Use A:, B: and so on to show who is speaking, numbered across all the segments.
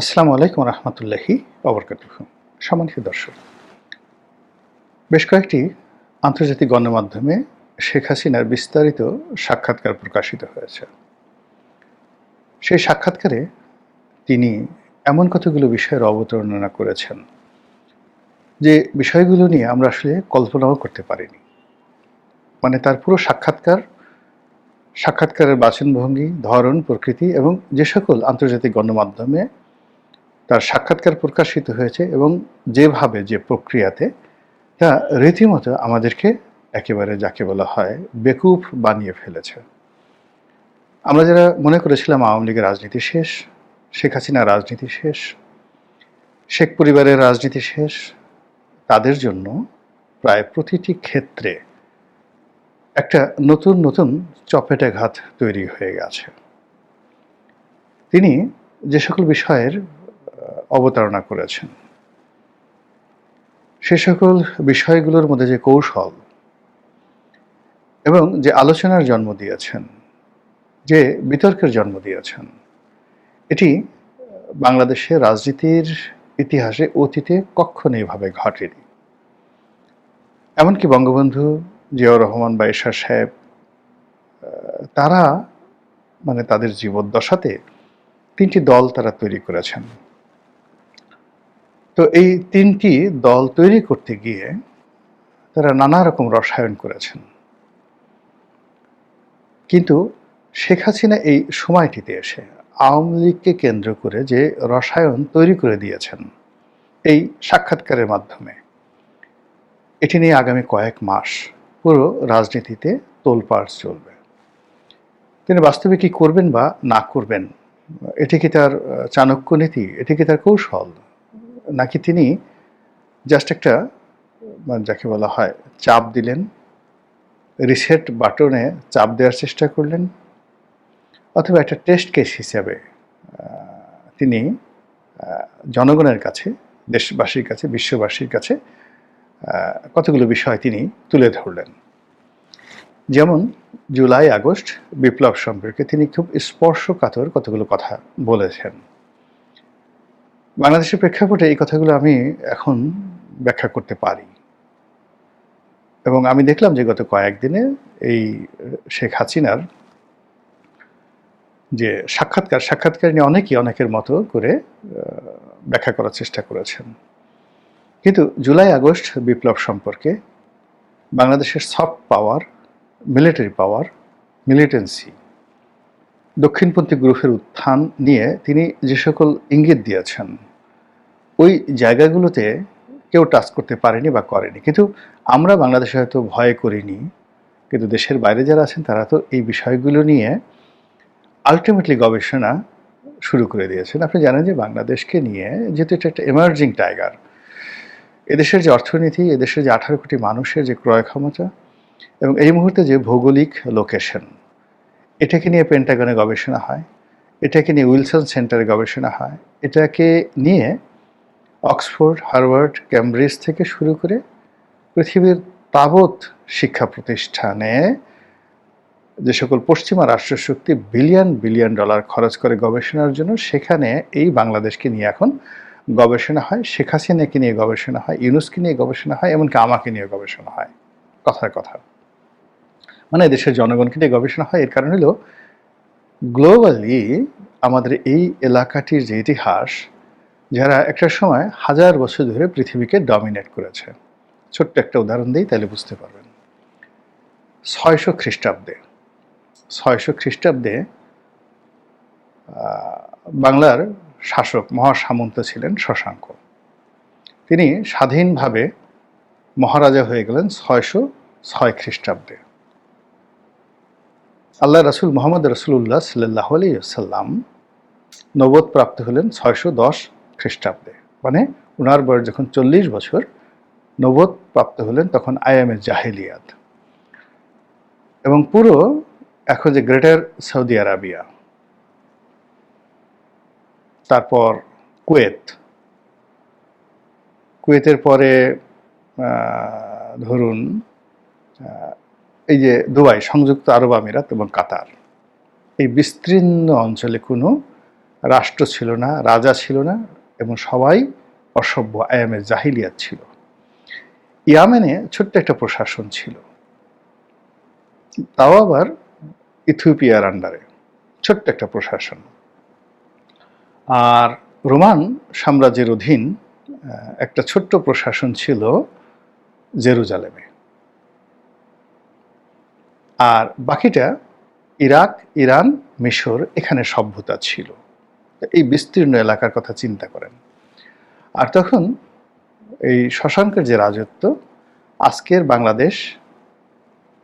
A: আসসালামু আলাইকুম রহমতুল্লাহি অবরকাতুহ সম্মানিত দর্শক, বেশ কয়েকটি আন্তর্জাতিক গণমাধ্যমে শেখ হাসিনার বিস্তারিত সাক্ষাৎকার প্রকাশিত হয়েছে। সেই সাক্ষাৎকারে তিনি এমন কতগুলো বিষয়ের অবতারণা করেছেন যে বিষয়গুলো নিয়ে আমরা আসলে কল্পনাও করতে পারিনি। মানে তার পুরো সাক্ষাৎকার, সাক্ষাৎকারের বাচনভঙ্গি, ধরন, প্রকৃতি এবং যে সকল আন্তর্জাতিক গণমাধ্যমে তার সাক্ষাৎকার প্রকাশিত হয়েছে এবং যেভাবে যে প্রক্রিয়াতে, তা রীতিমতো আমাদেরকে একেবারে যাকে বলা হয় বেকুফ বানিয়ে ফেলেছে। আমরা যারা মনে করেছিলাম আওয়ামী লীগের রাজনীতি শেষ, শেখ হাসিনা রাজনীতি শেষ, শেখ পরিবারের রাজনীতি শেষ, তাদের জন্য প্রায় প্রতিটি ক্ষেত্রে একটা নতুন নতুন চপেটাঘাত তৈরি হয়ে গেছে। তিনি যে সকল বিষয়ের অবতারণা করেছেন। সে সকল বিষয়গুলোর মধ্যে যে কৌশল এবং যে আলোচনার জন্ম দিয়েছেন, যে বিতর্কের জন্ম দিয়েছেন, এটি বাংলাদেশে রাজনীতির ইতিহাসে অতীতে এভাবে ঘটেনি। এমনকি বঙ্গবন্ধু জিয়াউর রহমান বা এরশাদ সাহেব তারা মানে তাদের জীবদ্দশাতে তিনটি দল তারা তৈরি করেছেন। তো এই তিনটি দল তৈরি করতে গিয়ে তারা নানা রকম রসায়ন করেছেন। কিন্তু শেখ হাসিনা এই সময়টিতে এসে আওয়ামী লীগকে কেন্দ্র করে যে রসায়ন তৈরি করে দিয়েছেন এই সাক্ষাৎকারের মাধ্যমে, এটি নিয়ে আগামী কয়েক মাস পুরো রাজনীতিতে তোলপাড় চলবে। তিনি বাস্তবে কি করবেন বা না করবেন, এটি কি তার চাণক্য নীতি? এটি কি তার কৌশল? নাকি তিনি জাস্ট একটা মানে যাকে বলা হয়, চাপ দিলেন রিসেট বাটনে চাপ দেওয়ার চেষ্টা করলেন, অথবা একটা টেস্ট কেস হিসাবে তিনি জনগণের কাছে, দেশবাসীর কাছে, বিশ্ববাসীর কাছে কতগুলো বিষয় তিনি তুলে ধরলেন। যেমন, জুলাই আগস্ট বিপ্লব সম্পর্কে তিনি খুব স্পর্শকাতর কতগুলো কথা বলেছেন। বাংলাদেশের প্রেক্ষাপটে এই কথাগুলো আমি এখন ব্যাখ্যা করতে পারি। এবং আমি দেখলাম যে গত কয়েকদিনে এই শেখ হাসিনার যে সাক্ষাৎকার সাক্ষাৎকার নিয়ে অনেকেই অনেকের মতো করে ব্যাখ্যা করার চেষ্টা করেছেন। কিন্তু জুলাই, আগস্ট বিপ্লব সম্পর্কে বাংলাদেশের soft power, military power, militancy, দক্ষিণপন্থী গ্রুপের উত্থান নিয়ে তিনি যে সকল ইঙ্গিত দিয়েছেন ওই জায়গাগুলোতে কেউ টাচ করতে পারেনি বা করেনি। কিন্তু আমরা বাংলাদেশে হয়তো ভয় করিনি, কিন্তু দেশের বাইরে যারা আছেন, তারা তো এই বিষয়গুলো নিয়ে আলটিমেটলি গবেষণা শুরু করে দিয়েছেন। আপনি জানেন যে বাংলাদেশকে নিয়ে যেহেতু এটা একটা এমার্জিং টাইগার এদেশের যে অর্থনীতি, এদেশের যে আঠারো কোটি মানুষের যে ক্রয় ক্ষমতা এবং এই মুহূর্তে যে ভৌগোলিক লোকেশন এটাকে নিয়ে পেন্টাগনে গবেষণা হয়, এটাকে নিয়ে উইলসন সেন্টারে গবেষণা হয়, এটাকে নিয়ে অক্সফোর্ড, হার্ভার্ড, ক্যামব্রিজ থেকে শুরু করে পৃথিবীর তাবৎ শিক্ষা প্রতিষ্ঠানে যে সকল পশ্চিমা রাষ্ট্রশক্তি বিলিয়ন বিলিয়ন ডলার খরচ করে গবেষণার জন্য, সেখানে এই বাংলাদেশকে নিয়ে এখন গবেষণা হয়, শেখ হাসিনাকে নিয়ে গবেষণা হয়, ইউনুসকে নিয়ে গবেষণা হয়, এমনকি আমাকে নিয়ে গবেষণা হয়। কথার কথা। মানে দেশের জনগণকে নিয়ে গবেষণা হয়, এর কারণ হলো গ্লোবালি আমাদের এই এলাকাটির যে ইতিহাস যারা একটা সময় হাজার বছর ধরে পৃথিবীকে ডমিনেট করেছে। ছোট্ট একটা উদাহরণ দিই, তাহলে বুঝতে পারবেন। ছয়শো খ্রিস্টাব্দে ছয়শো খ্রিস্টাব্দে বাংলার শাসক মহাসামন্ত ছিলেন শশাঙ্ক। তিনি স্বাধীনভাবে মহারাজা হয়ে গেলেন ছয়শো ছয় খ্রিস্টাব্দে। আল্লাহ রাসুল মোহাম্মদ রসুল্লাহ সাল্লাহ আলাইসাল্লাম নবদ প্রাপ্ত হলেন ছয়শো দশ খ্রিস্টাব্দে। মানে ওনার বয়স যখন চল্লিশ বছর, নবদ প্রাপ্ত হলেন তখন আইএমএ জাহেলিয়াত। এবং পুরো এখন যে গ্রেটার সৌদি আরাবিয়া, তারপর কুয়েত। কুয়েতের পরে ধরুন এই যে দুবাই, সংযুক্ত আরব আমিরাত এবং কাতার। এই বিস্তীর্ণ অঞ্চলে কোনো রাষ্ট্র ছিল না, রাজা ছিল না এবং সবাই অসভ্য আয়ামের জাহিলিয়াত ছিল। ইয়ামেনে ছোট্ট একটা প্রশাসন ছিল। তাও আবার ইথিওপিয়ার আন্ডারে ছোট্ট একটা প্রশাসন। আর রোমান সাম্রাজ্যের অধীন একটা ছোট্ট প্রশাসন ছিল জেরুজালেমে। আর বাকিটা ইরাক, ইরান, মিশর এখানে সভ্যতা ছিল। এই বিস্তীর্ণ এলাকার কথা চিন্তা করেন। আর তখন এই শশাঙ্কের যে রাজত্ব, আজকের বাংলাদেশ,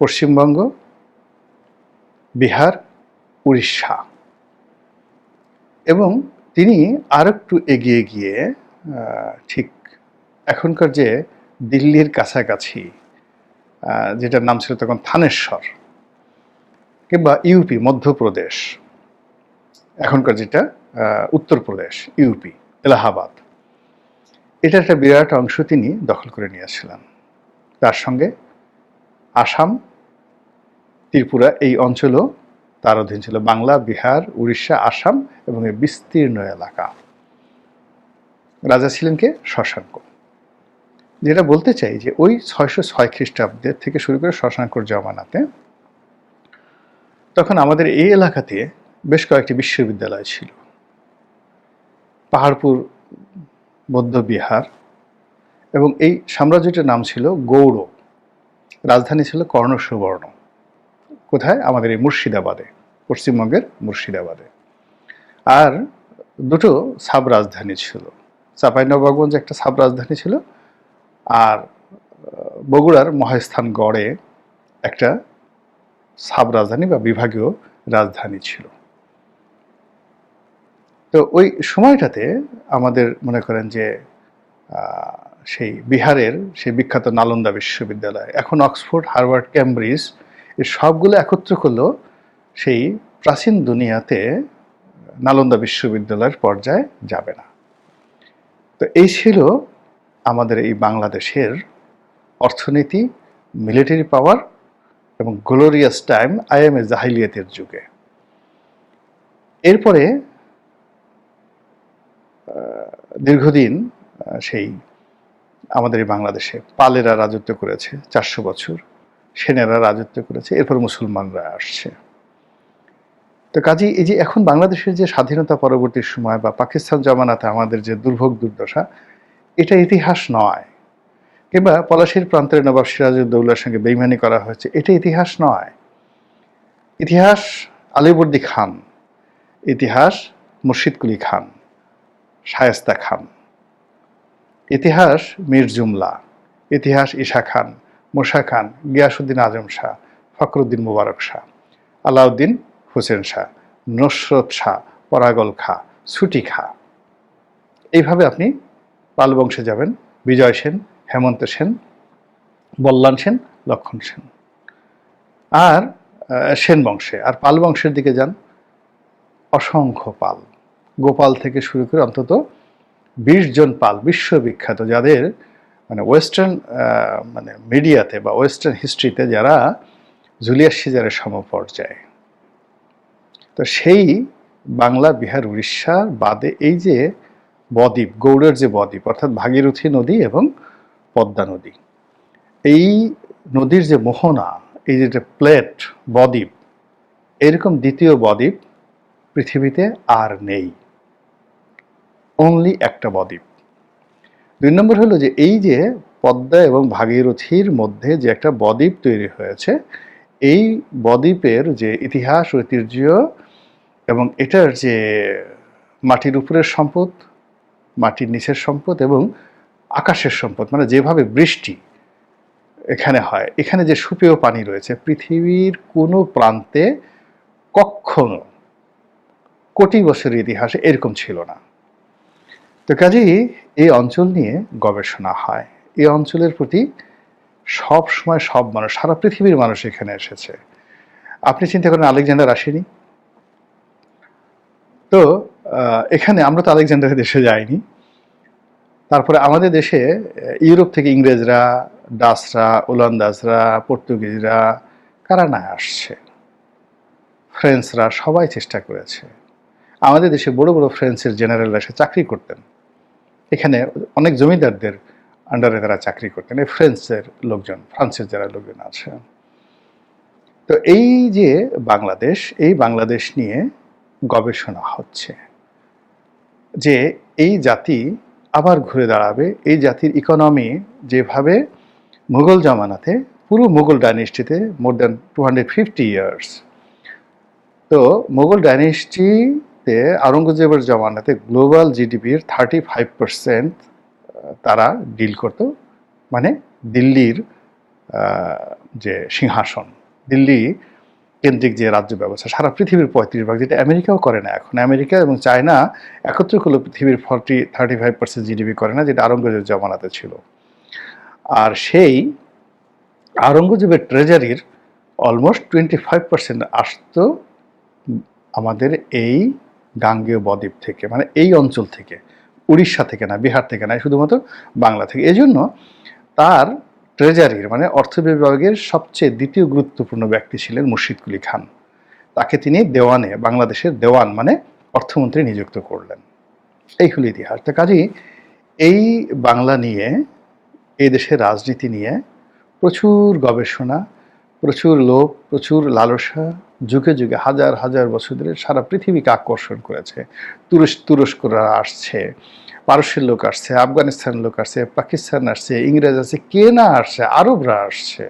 A: পশ্চিমবঙ্গ, বিহার, উড়িষ্যা। এবং তিনি আর একটু এগিয়ে গিয়ে ঠিক এখনকার যে দিল্লির কাছাকাছি যেটার নাম ছিল তখন থানেশ্বর, কিংবা ইউপি, মধ্যপ্রদেশ, এখনকার যেটা উত্তরপ্রদেশ ইউপি, এলাহাবাদ। এটা একটা বিরাট অংশ তিনি দখল করে নিয়েছিলেন তার সঙ্গে আসাম, ত্রিপুরা এই অঞ্চলও তার অধীন ছিল। বাংলা, বিহার, উড়িষ্যা, আসাম এবং এই বিস্তীর্ণ এলাকা। রাজা ছিলেন কে? শশাঙ্ক। যেটা বলতে চাই যে ওই ছয়শো ছয় খ্রিস্টাব্দের থেকে শুরু করে শশাঙ্কর জমানাতে তখন আমাদের এই এলাকাতে বেশ কয়েকটি বিশ্ববিদ্যালয় ছিল। পাহাড়পুর বৌদ্ধ বিহার এবং এই সাম্রাজ্যটির নাম ছিল গৌড়। রাজধানী ছিল কর্ণ সুবর্ণ কোথায়? আমাদের এই মুর্শিদাবাদে, পশ্চিমবঙ্গের মুর্শিদাবাদে। আর দুটো সাব রাজধানী ছিল। চাঁপাইনবাবগঞ্জ একটা সাব রাজধানী ছিল আর বগুড়ার মহাস্থান গড়ে একটা সাব রাজধানী বা বিভাগীয় রাজধানী ছিল। তো ওই সময়টাতে আমাদের মনে করেন যে সেই বিহারের সেই বিখ্যাত নালন্দা বিশ্ববিদ্যালয়, এখন অক্সফোর্ড, হার্ভার্ড, ক্যামব্রিজ এই সবগুলো একত্র করলেও সেই প্রাচীন দুনিয়াতে নালন্দা বিশ্ববিদ্যালয়ের পর্যায়ে যাবে না। তো এই ছিল আমাদের এই বাংলাদেশের অর্থনীতি, মিলিটারি পাওয়ার এবং গ্লোরিয়াস টাইম আইএমএ জাহিলিয়াতের যুগে। এরপরে দীর্ঘদিন সেই আমাদের এই বাংলাদেশে পালেরা রাজত্ব করেছে চারশো বছর, সেনেরা রাজত্ব করেছে, এরপর মুসলমানরা আসছে। তো কাজেই এই যে এখন বাংলাদেশের যে স্বাধীনতা পরবর্তী সময় বা পাকিস্তান জমানাতে আমাদের যে দুর্ভোগ দুর্দশা, এটা ইতিহাস নয়। কিংবা পলাশির প্রান্তের নবাব সিরাজউদ্দৌলার সঙ্গে বেইমানি করা হয়েছে, এটা ইতিহাস নয়। ইতিহাস আলিবর্দী খান, ইতিহাস মুর্শিদ কুলি খান। শায়েস্তা খান। ইতিহাস, মীর জুমলা। ইতিহাস, ঈশা খান, মুসা খান গিয়াসুদ্দিন আজম শাহ, ফখরুদ্দিন মুবারক শাহ, আলাউদ্দিন হোসেন শাহ, নসরত শাহ, পরাগল খা, ছুটি খা। এইভাবে আপনি পাল বংশে যাবেন। বিজয় সেন, হেমন্ত সেন, বল্লান সেন, লক্ষণ সেন। আর সেন বংশে আর পাল বংশের দিকে যান। অসংখ্য পাল। গোপাল থেকে শুরু করে অন্তত বিশ জন পাল, বিশ্ববিখ্যাত যাদের মানে ওয়েস্টার্ন মানে মিডিয়াতে বা ওয়েস্টার্ন হিস্ট্রিতে যারা জুলিয়াস সিজারের সমপর্যায়ে। তো সেই বাংলা, বিহার, উড়িষ্যা বাদে এই যে বদ্বীপ, গৌড়ের যে বদ্বীপ, অর্থাৎ ভাগীরথী নদী এবং পদ্মা নদী, এই নদীর যে মোহনা, এই যে প্লেট, বদ্বীপ, এরকম দ্বিতীয় বদ্বীপ পৃথিবীতে আর নেই। অনলি একটা বদ্বীপ দুই নম্বর হলো যে এই যে পদ্মা এবং ভাগীরথীর মধ্যে যে একটা বদ্বীপ তৈরি হয়েছে, এই বদ্বীপের যে ইতিহাস, ঐতিহ্য এবং এটার যে মাটির উপরের সম্পদ, মাটির নিচের সম্পদ এবং আকাশের সম্পদ মানে যেভাবে বৃষ্টি এখানে হয়, এখানে যে সুপেয় পানি রয়েছে, পৃথিবীর কোনো প্রান্তে কখনো কোটি বছরের ইতিহাসে এরকম ছিল না। তো কাজেই এই অঞ্চল নিয়ে গবেষণা হয়। এই অঞ্চলের প্রতি সব সময় সব মানুষ, সারা পৃথিবীর মানুষ এখানে এসেছে। আপনি চিন্তা করেন আলেকজান্ডার আসেনি? তো এখানে আমরা তো আলেকজান্ডারের দেশে যাইনি। তারপরে আমাদের দেশে ইউরোপ থেকে ইংরেজরা, ডাচরা, ওলন্দাজরা, পর্তুগিজরা, কারা না আসছে? ফ্রেঞ্চরা সবাই চেষ্টা করেছে। আমাদের দেশে বড় বড় ফ্রেন্সের জেনারেলরা এসে চাকরি করতেন। এখানে অনেক জমিদারদের আন্ডারে তারা চাকরি করতেন। এই ফ্রেন্সের লোকজন, ফ্রান্সের যারা লোকজন আছে। তো এই যে বাংলাদেশ, এই বাংলাদেশ নিয়ে গবেষণা হচ্ছে যে এই জাতি আবার ঘুরে দাঁড়াবে। এই জাতির ইকোনমি যেভাবে মুঘল জামানাতে, পুরো Mughal ডাইনেস্টিতে more than two hundred fifty years তো মোগল মুঘল ডাইনেস্টিতে আওরঙ্গজেবের জমানাতে গ্লোবাল জিডিপির থার্টি ফাইভ পার্সেন্ট তারা ডিল করতো মানে দিল্লির যে সিংহাসন, দিল্লি কেন্দ্রিক যে রাজ্য ব্যবস্থা, সারা পৃথিবীর পঁয়ত্রিশ ভাগ, যেটা আমেরিকাও করে না এখন। আমেরিকা এবং চায়না একত্র করলে পৃথিবীর forty thirty five percent GDP করে না, যেটা আওরঙ্গজেব জমানাতে ছিল। আর সেই আওরঙ্গজেবের ট্রেজারির অলমোস্ট টোয়েন্টি ফাইভ পার্সেন্ট আসতো আমাদের এই গাঙ্গেয় বদ্বীপ থেকে মানে এই অঞ্চল থেকে, উড়িষ্যা থেকে না, বিহার থেকে না, শুধুমাত্র বাংলা থেকে। এজন্য তার ট্রেজারির মানে অর্থ বিভাগের সবচেয়ে দ্বিতীয় গুরুত্বপূর্ণ ব্যক্তি ছিলেন মুর্শিদ কুলি খান। তাকে তিনি দেওয়ানে, বাংলাদেশের দেওয়ান মানে অর্থমন্ত্রী নিযুক্ত করলেন। এই হলো ইতিহাস। তো কাজেই এই বাংলা নিয়ে, এই দেশের রাজনীতি নিয়ে প্রচুর গবেষণা প্রচুর লোভ, প্রচুর লালসা, যুগে যুগে হাজার হাজার বছর ধরে সারা পৃথিবীকে আকর্ষণ করেছে। তুরস্ক তুরস্করা আসছে পারস্যের লোক আসছে আফগানিস্তানের লোক আসছে, পাকিস্তান আসছে, ইংরেজ আসছে কে না আসছে, আরবরা আসছে।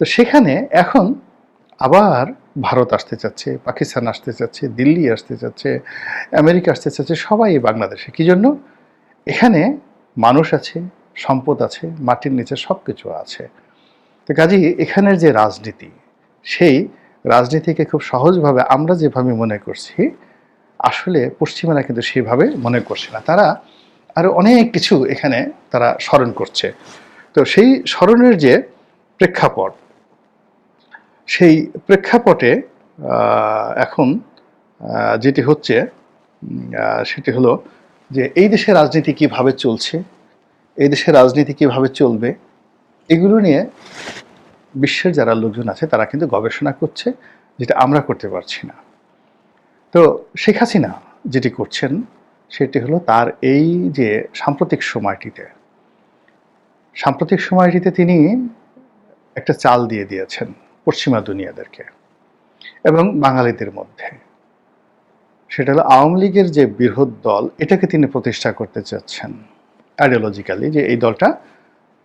A: তো সেখানে এখন আবার ভারত আসতে চাচ্ছে, পাকিস্তান আসতে চাচ্ছে, দিল্লি আসতে চাচ্ছে, আমেরিকা আসতে চাচ্ছে, সবাই বাংলাদেশে। কি জন্য? এখানে মানুষ আছে, সম্পদ আছে, মাটির নিচে সব কিছু আছে। তো কাজেই এখানের যে রাজনীতি, সেই রাজনীতিকে খুব সহজভাবে আমরা যেভাবে মনে করছি, আসলে পশ্চিমারা কিন্তু সেভাবে মনে করছে না। তারা আরও অনেক কিছু এখানে তারা স্মরণ করছে। তো সেই স্মরণের যে প্রেক্ষাপট, সেই প্রেক্ষাপটে এখন যেটি হচ্ছে সেটি হলো যে এই দেশের রাজনীতি কীভাবে চলছে, এই দেশের রাজনীতি কীভাবে চলবে এগুলো নিয়ে বিশ্বের যারা লোকজন আছে, তারা কিন্তু গবেষণা করছে যেটা আমরা করতে পারছি না। তো শেখ হাসিনা যেটি করছেন, সেটি হলো তার এই যে সাম্প্রতিক সময়টিতে সাম্প্রতিক সময়টিতে তিনি একটা চাল দিয়ে দিয়েছেন পশ্চিমা দুনিয়াদেরকে এবং বাঙালিদের মধ্যে। সেটা হলো আওয়ামী লীগের যে বৃহৎ দল, এটাকে তিনি প্রতিষ্ঠা করতে চাচ্ছেন। আইডিওলজিক্যালি যে এই দলটা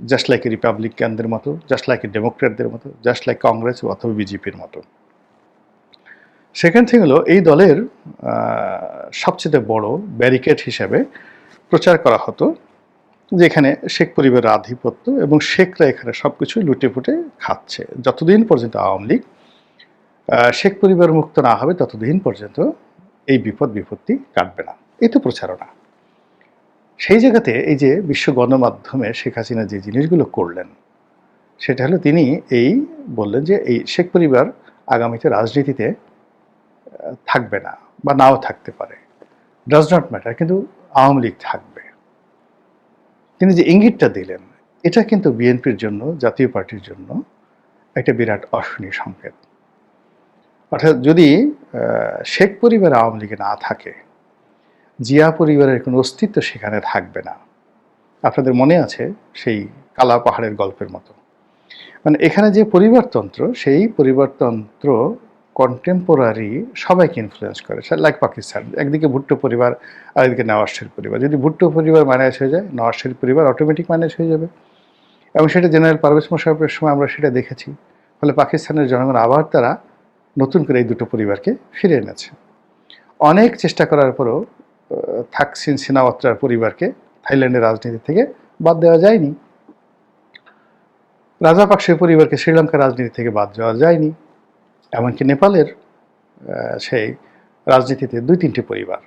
A: জাস্ট লাইক রিপাবলিকানদের মতো জাস্ট লাইক ডেমোক্রেটদের মতো জাস্ট লাইক কংগ্রেস অথবা বিজেপির মতো। সেকেন্ড থিং হলো এই দলের সবচেয়ে বড় ব্যারিকেড হিসাবে প্রচার করা হতো, যেখানে শেখ পরিবারের আধিপত্য এবং শেখরা এখানে সব কিছু লুটে ফুটে খাচ্ছে। যতদিন পর্যন্ত আওয়ামী লীগ শেখ পরিবার মুক্ত না হবে, ততদিন পর্যন্ত এই বিপদ বিপত্তি কাটবে না। এই তো প্রচারণা। সেই জায়গাতে এই যে বিশ্ব গণমাধ্যমে শেখ হাসিনা যে জিনিসগুলো করলেন, সেটা হলো তিনি এই বললেন যে এই শেখ পরিবার আগামীতে রাজনীতিতে থাকবে না বা নাও থাকতে পারে। ডাজ নট ম্যাটার কিন্তু আওয়ামী লীগ থাকবে। তিনি যে ইঙ্গিতটা দিলেন, এটা কিন্তু বিএনপির জন্য, জাতীয় পার্টির জন্য একটা বিরাট অশনি সংকেত। অর্থাৎ যদি শেখ পরিবার আওয়ামী লীগে না থাকে জিয়া পরিবারের কোনো অস্তিত্ব সেখানে থাকবে না। আপনাদের মনে আছে সেই কালা পাহাড়ের গল্পের মতো। মানে এখানে যে পরিবারতন্ত্র সেই পরিবারতন্ত্র কন্টেম্পোরারি সবাইকে ইনফ্লুয়েন্স করে। লাইক পাকিস্তান, একদিকে ভুট্টো পরিবার আর একদিকে নওয়াজ শরীফ পরিবার। যদি ভুট্টো পরিবার ম্যানেজ হয়ে যায় নওয়াজ শরীফ পরিবার অটোমেটিক ম্যানেজ হয়ে যাবে। এবং সেটা জেনারেল পারভেজ মোশারফের সময় আমরা সেটা দেখেছি। ফলে পাকিস্তানের জনগণ আবার তারা নতুন করে এই দুটো পরিবারকে ফিরে এনেছে। অনেক চেষ্টা করার পরও থাকসিন সিনাওয়াত্রার পরিবারকে থাইল্যান্ডের রাজনীতি থেকে বাদ দেওয়া যায়নি। রাজাপাকসের পরিবারকে শ্রীলঙ্কার রাজনীতি থেকে বাদ দেওয়া যায়নি। এমনকি নেপালের সেই রাজনীতিতে দুই তিনটি পরিবার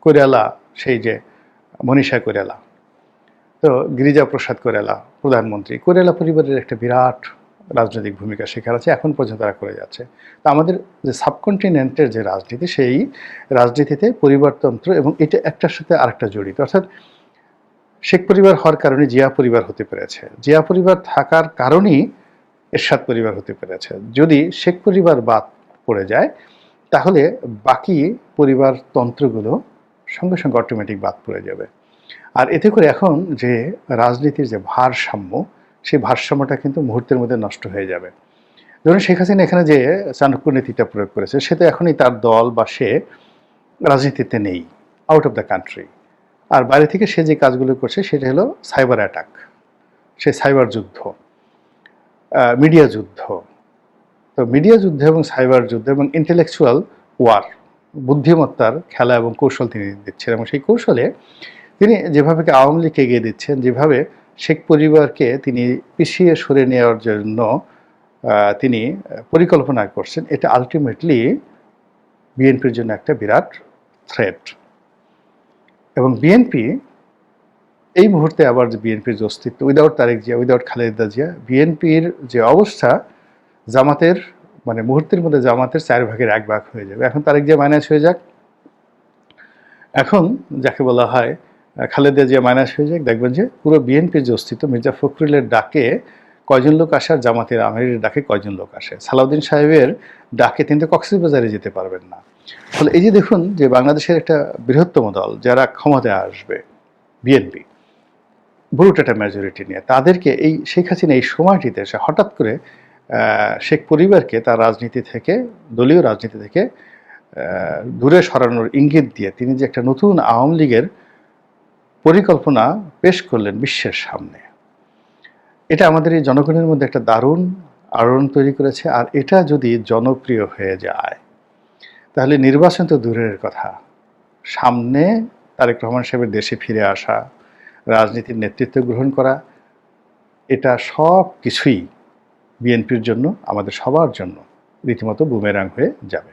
A: কোরিয়ালা সেই যে মনীষা কোরিয়ালা তো গিরিজা প্রসাদ কোরেলা প্রধানমন্ত্রী কোরেলা পরিবারের একটা বিরাট রাজনৈতিক ভূমিকা সেখানে আছে, এখন পর্যন্ত তারা করে যাচ্ছে। তো আমাদের যে সাবকন্টিনেন্টের যে রাজনীতি, সেই রাজনীতিতে পরিবারতন্ত্র এবং এটা একটার সাথে আরেকটা জড়িত। অর্থাৎ শেখ পরিবার হওয়ার কারণে জিয়া পরিবার হতে পেরেছে। জিয়া পরিবার থাকার কারণেই এরশাদ পরিবার হতে পেরেছে। যদি শেখ পরিবার বাদ পড়ে যায়, তাহলে বাকি পরিবার তন্ত্রগুলো সঙ্গে সঙ্গে অটোমেটিক বাদ পড়ে যাবে। আর এতে করে এখন যে রাজনীতির যে ভারসাম্য সেই ভারসাম্যটা কিন্তু মুহূর্তের মধ্যে নষ্ট হয়ে যাবে। ধরুন শেখ হাসিনা এখানে যে চাণক্য নীতিটা প্রয়োগ করেছে, সে তো এখনই তার দল বা সে রাজনীতিতে নেই আউট অফ দ্য কান্ট্রি আর বাইরে থেকে সে যে কাজগুলো করছে, সেটা হলো সাইবার অ্যাটাক সে সাইবার যুদ্ধ মিডিয়া যুদ্ধ। তো মিডিয়া যুদ্ধ এবং সাইবার যুদ্ধ এবং ইন্টেলেকচুয়াল ওয়ার বুদ্ধিমত্তার খেলা এবং কৌশল তিনি দিচ্ছেন। এবং সেই কৌশলে তিনি যেভাবে আওয়ামী লীগকে এগিয়ে দিচ্ছেন, যেভাবে শেখ পরিবারকে তিনি পিছিয়ে সরে নেওয়ার জন্য তিনি পরিকল্পনা করছেন। এটা আলটিমেটলি বিএনপির জন্য একটা বিরাট থ্রেট এবং বিএনপি এই মুহূর্তে আবার যে বিএনপির যে অস্তিত্ব, উইদাউট তারেক জিয়া, উইদাউট খালেদা জিয়া, বিএনপির যে অবস্থা, জামাতের মানে মুহূর্তের মধ্যে জামাতের চার ভাগের এক ভাগ হয়ে যাবে। এখন তারেক জিয়া মাইনাস হয়ে যাক। এখন যাকে বলা হয় খালেদা জিয়া মাইনাস হয়ে যাক, দেখবেন যে পুরো বিএনপির যে অস্তিত্ব, মির্জা ফখরুলের ডাকে কয়জন লোক আসে আর জামাতের আমিরের ডাকে কয়জন লোক আসে? সালাউদ্দিন সাহেবের ডাকে তিনি তো কক্সবাজারে যেতে পারবেন না। ফলে এই যে দেখুন যে বাংলাদেশের একটা বৃহত্তম দল যারা ক্ষমতায় আসবে, বিএনপি বুড়োটা একটা মেজরিটি নিয়ে, তাদেরকে এই শেখ হাসিনা এই সময়টিতে এসে হঠাৎ করে শেখ পরিবারকে তার রাজনীতি থেকে, দলীয় রাজনীতি থেকে দূরে সরানোর ইঙ্গিত দিয়ে তিনি যে একটা নতুন আওয়ামী লীগের পরিকল্পনা পেশ করলেন বিশ্বের সামনে। এটা আমাদের এই জনগণের মধ্যে একটা দারুণ আলোড়ন তৈরি করেছে, আর এটা যদি জনপ্রিয় হয়ে যায়, তাহলে নির্বাচন তো দূরের কথা। সামনে তারেক রহমান সাহেবের দেশে ফিরে আসা, রাজনীতির নেতৃত্ব গ্রহণ করা, এটা সব কিছুই বিএনপির জন্য, আমাদের সবার জন্য রীতিমতো বুমেরাং হয়ে যাবে।